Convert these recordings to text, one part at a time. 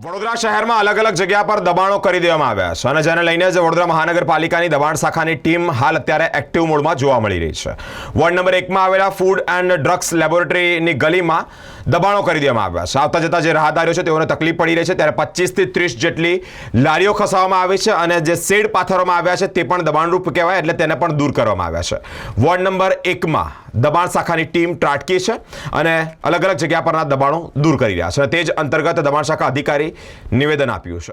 વડોદરા શહેરમાં અલગ અલગ જગ્યા પર દબાણો કરી દેવામાં આવ્યા છે અને જેને લઈને જ વડોદરા મહાનગરપાલિકાની દબાણ શાખાની ટીમ હાલ અત્યારે એક્ટિવ મોડમાં જોવા મળી રહી છે. વોર્ડ નંબર એકમાં આવેલા ફૂડ એન્ડ ડ્રગ્સ લેબોરેટરીની ગલીમાં દબાણો કરી દેવામાં આવ્યા છે. આવતા જતા જે રાહદારીઓ છે તેઓને તકલીફ પડી રહી છે. ત્યારે પચીસથી ત્રીસ જેટલી લારીઓ ખસાવવામાં આવી છે અને જે શેડ પાથરવામાં આવ્યા છે તે પણ દબાણરૂપ કહેવાય એટલે તેને પણ દૂર કરવામાં આવ્યા છે. વોર્ડ નંબર એકમાં દબાણ શાખાની ટીમ ત્રાટકી છે અને અલગ અલગ જગ્યા પરના દબાણો દૂર કરી રહ્યા છે. તે જ અંતર્ગત દબાણ શાખા અધિકારી નિવેદન આપ્યું છે.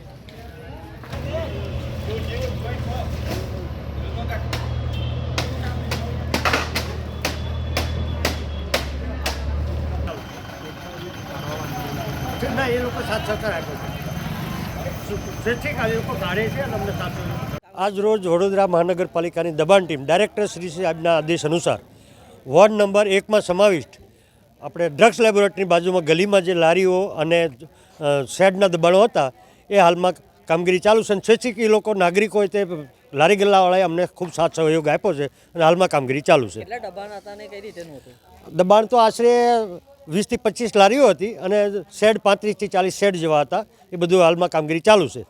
ના એ લોકો સાથ સહકાર આપ્યો છે. સ્વૈચ્છિક આ લોકો કાઢે છે અને અમને સાથ આજ રોજ વડોદરા મહાનગરપાલિકાની દબાણ ટીમ ડાયરેક્ટર શ્રી સાહેબના આદેશ અનુસાર વોર્ડ નંબર એકમાં સમાવિષ્ટ આપણે ડ્રગ્સ લેબોરેટરીની બાજુમાં ગલીમાં જે લારીઓ અને શેડના દબાણો હતા એ હાલમાં કામગીરી ચાલુ છે અને સ્વૈચ્છિક એ લોકો નાગરિકોએ તે લારી ગલ્લાવાળાએ અમને ખૂબ સાથ સહયોગ આપ્યો છે અને હાલમાં કામગીરી ચાલુ છે. કેટલા દબાણ હતા ને કઈ રીતેનું હતું દબાણ તો આશરે વીસથી પચીસ લારીઓ હતી અને શેડ પાંત્રીસથી ચાલીસ શેડ જેવા હતા. એ બધું હાલમાં કામગીરી ચાલુ છે.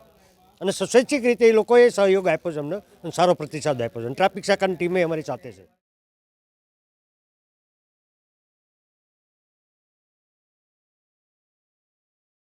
અને સ્વૈચ્છિક રીતે એ લોકોએ સહયોગ આપ્યો છે અમને અને સારો પ્રતિસાદ આપ્યો છે. અને ટ્રાફિક શાખાની ટીમે અમારી સાથે છે.